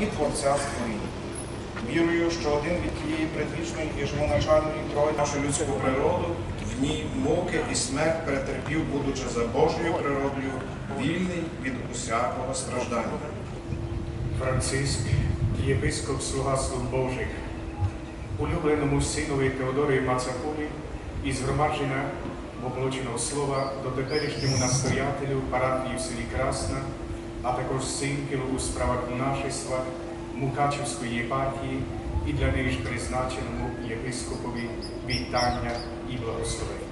І Творця створіння. Вірую, що один від тієї предвічної і живоначальної трої нашу людську природу в ній муки і смерть перетерпів, будучи за Божою природою, вільний від усякого страждання. Франциск, єпископ Слуга Слуг Божих, улюбленому синові Теодорі Мацапулі і згромадження Богомолоченого Слова до теперішньому настоятелю парафії в селі Красна, а також синкілу у справах монашества Мукачівської єпархії і для неї ж призначеному єпископові вітання і благословення.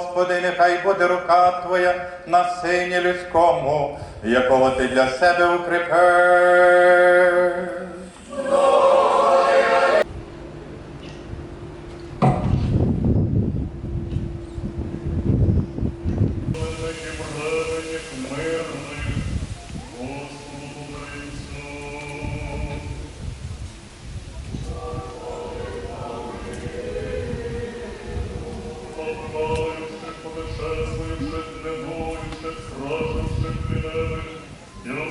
Господи, нехай буде рука Твоя на сині людському, якого ти для себе укріпив.